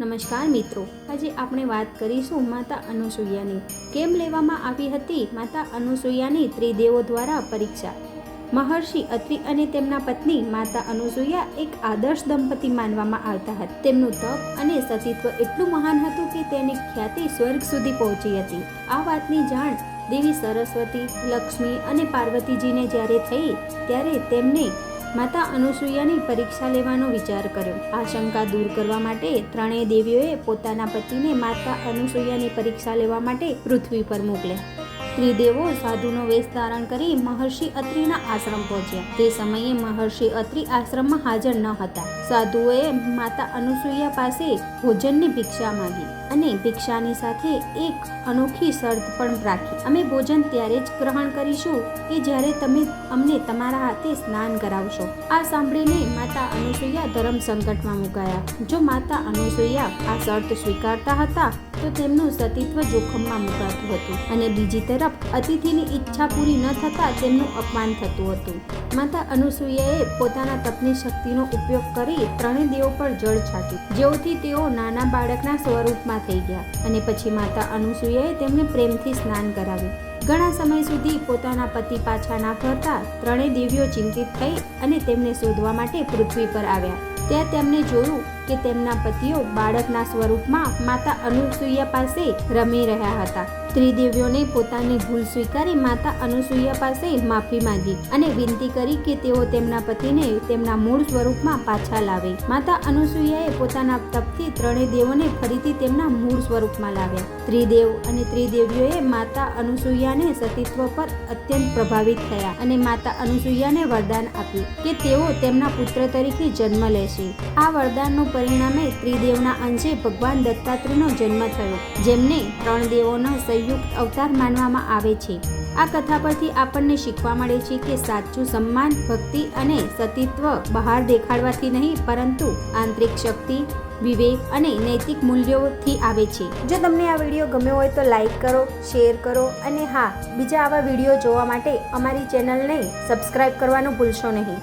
નમસ્કાર મિત્રો, આજે આપણે વાત કરીશું માતા અનુસૂયાની. કેમ લેવામાં આવી હતી? માતા અનુસૂયાની ત્રિદેવો દ્વારા પરીક્ષા. મહર્ષિ અત્રિ અને તેમના પત્ની માતા અનુસૂયા એક આદર્શ દંપતી માનવામાં આવતા હતા. તેમનું તપ અને સતીત્વ એટલું મહાન હતું કે તેની ખ્યાતિ સ્વર્ગ સુધી પહોંચી હતી. આ વાતની જાણ દેવી સરસ્વતી, લક્ષ્મી અને પાર્વતીજીને જ્યારે થઈ, ત્યારે તેમને માતા અનુસૂયાની પરીક્ષા લેવાનો વિચાર કર્યો. આ શંકા દૂર કરવા માટે ત્રણેય દેવીઓએ પોતાના પતિને માતા અનુસૂયાની પરીક્ષા લેવા માટે પૃથ્વી પર મોકલ્યા. ત્રિદેવો સાધુનો વેશ ધારણ કરી મહર્ષિ અત્રિના આશ્રમ પહોંચ્યા. તે સમયે મહર્ષિ અત્રિ આશ્રમમાં હાજર ન હતા. સાધુઓએ માતા અનુસૂયા પાસે ભોજનની ભિક્ષા માંગી અને ભિક્ષાની સાથે એક અનોખી શરત પણ રાખી. અમે ભોજન ત્યારે જ ગ્રહણ કરીશું કે જ્યારે તમે અમને તમારા હાથે સ્નાન કરાવશો. આ સાંભળીને માતા અનુસૂયા ધર્મ સંકટમાં મુકાયા. જો માતા અનુસૂયા આ શરત સ્વીકારતા હતા, તો તેમનું સતીત્વ જોખમમાં મુકાતું હતું અને બીજી તરફ અતિથિની ઈચ્છા પૂરી ન થતાં તેમનું અપમાન થતું હતું. માતા અનુસૂયાએ પોતાના તપની શક્તિનો ઉપયોગ કરી ત્રણેય દેવો પર જળ છાટ્યું, જેઓથી તેઓ નાના બાળકના સ્વરૂપમાં થઈ ગયા અને પછી માતા અનુસૂયાએ તેમને પ્રેમથી સ્નાન કરાવ્યું. ઘણા સમય સુધી પોતાના પતિ પાછા ના ફરતા ત્રણેય દેવીઓ ચિંતિત થઈ અને તેમને શોધવા માટે પૃથ્વી પર આવ્યા. ત્યાં તેમને જોયું કે તેમના પતિઓ બાળકના સ્વરૂપમાં માતા અનુસૂયા પાસે રમી રહ્યા હતા. ત્રિદેવીઓને પોતાની ભૂલ સ્વીકારી માતા અનુસૂયા પાસે માફી માંગી અને વિનંતી કરી કે તેઓ તેમના પતિને તેમના મૂળ સ્વરૂપમાં પાછા લાવે. માતા અનુસૂયાએ પોતાના તપથી ત્રણેય દેવોને ફરીથી તેમના મૂળ સ્વરૂપમાં લાવ્યા. ત્રિદેવ અને ત્રિદેવીઓએ માતા અનુસૂયાને સતીત્વ પર અત્યંત પ્રભાવિત થયા અને માતા અનુસૂયાને વરદાન આપ્યું કે તેઓ તેમના પુત્ર તરીકે જન્મ લેશે. આ વરદાનનું પરિણામે ત્રિદેવના અંશે ભગવાન દત્તાત્રેયનો જન્મ થયો, જેમને ત્રણ દેવોનો સંયુક્ત અવતાર માનવામાં આવે છે. આ કથા પરથી આપણને શીખવા મળે છે કે સાચું સન્માન, ભક્તિ અને સતીત્વ બહાર દેખાડવાથી નહીં, પરંતુ આંતરિક શક્તિ, વિવેક અને નૈતિક મૂલ્યોથી આવે છે. જો તમને આ વીડિયો ગમ્યો હોય તો લાઈક કરો, શેર કરો અને હા, બીજા આવા વીડિયો જોવા માટે અમારી ચેનલને સબસ્ક્રાઈબ કરવાનું ભૂલશો નહીં.